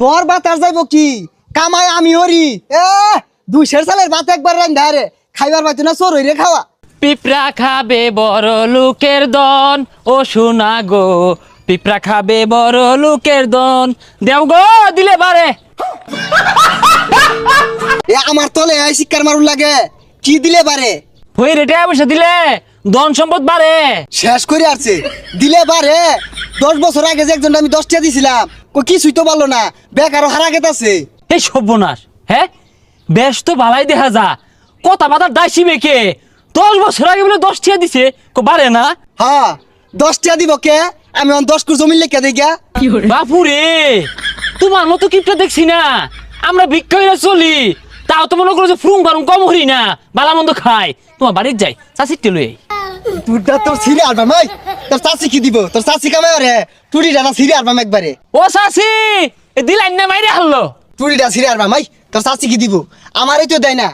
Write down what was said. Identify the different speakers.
Speaker 1: তোর ভাত আর যাইব কি? কামাই আমি হরি। এ দুইশের সালের ভাত একবার রান্ধা রে। খাইবার পাইতো না চোর হইরে খাওয়া।
Speaker 2: পিঁপড়া খাবে বড় লোকের দন। ও শোনা গো পিঁপড়া খাবে বড় লোকের দন। দেও গো দিলে বারে।
Speaker 1: এ আমার তলে আই শিক্ষার মারুন লাগে। কি দিলে পারে
Speaker 2: হই রেটে পয়সা দিলে। ধন সম্পদ বাড়ে
Speaker 1: শেষ করে আসছে দিলে পারে দশ বছর আগে যে একজন আমি দশটা দিছিলাম কো কিছুই তো পারল না। বেকারও হারা গেতাছে।
Speaker 2: এই সর্বনাশ হ্যাঁ? বেশ তো ভালাই দেখা যা। কথা বাতার দাসি বেকে দশ বছর আগে বলে দশ টিয়া দিছে কো বাড়ে না?
Speaker 1: হ্যাঁ দশটা দিব কে? আমি অন দশ কুর জমি লেখা দিই গা
Speaker 2: বাপুরে তোমার মতো কিপটা দেখছি না। আমরা ভিক্ষা চলি। তাও তো মনে করো যে ফ্রুম ফারুম কম হরি না। বালা মন্দ খাই তোমার বাড়ির যাই চাষির টেলুই
Speaker 1: তুরটা তোর সিরে আলবাম এই। তোর চাষি কি দিব? তোর চাষি কামাই রে টুরিটা না সিরে আরবাম একবারে।
Speaker 2: ও চাষি দিলাইন না মাইরে হারলো
Speaker 1: টুরিটা সিরে আরবাম তোর চাষি কি দিব? আমারই তো দেয় না।